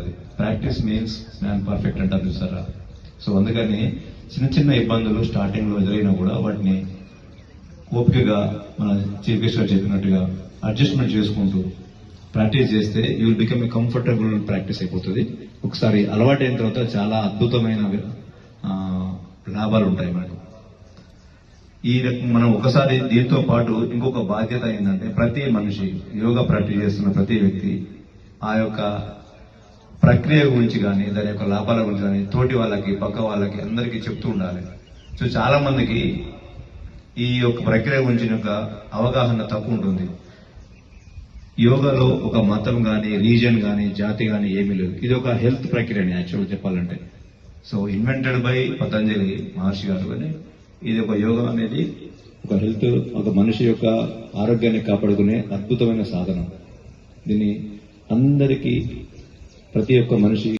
ఉంటుంది. Practice means man perfect అంటారు చూసారా? సో అందుకని చిన్న చిన్న ఇబ్బందులు స్టార్టింగ్లో ఎదురైనా కూడా వాటిని ఓపికగా మన చీఫ్ గెస్ట్ గారు చెప్పినట్టుగా అడ్జస్ట్మెంట్ చేసుకుంటూ ప్రాక్టీస్ చేస్తే you will become a comfortable practice అయిపోతుంది. ఒకసారి అలవాటైన తర్వాత చాలా అద్భుతమైన లాభాలు ఉంటాయి మనకు. ఈ మనం ఒకసారి దీంతో పాటు ఇంకొక బాధ్యత ఏంటంటే ప్రతి మనిషి యోగా ప్రాక్టీస్ చేస్తున్న ప్రతి వ్యక్తి ఆ యొక్క ప్రక్రియ గురించి కానీ దాని యొక్క లాభాల గురించి కానీ తోటి వాళ్ళకి పక్క వాళ్ళకి అందరికీ చెప్తూ ఉండాలి. సో చాలా మందికి ఈ యొక్క ప్రక్రియ గురించి యొక్క అవగాహన తక్కువ ఉంటుంది. యోగాలో ఒక మతం కానీ రీజన్ కానీ జాతి కానీ ఏమీ లేదు. ఇది ఒక హెల్త్ ప్రక్రియ యాక్చువల్ చెప్పాలంటే. So invented by Patanjali Maharshi గారు కానీ ఇది ఒక యోగా అనేది ఒక హెల్త్ ఒక మనిషి యొక్క ఆరోగ్యాన్ని కాపాడుకునే అద్భుతమైన సాధనం. దీన్ని అందరికీ ప్రతి ఒక్క మనిషి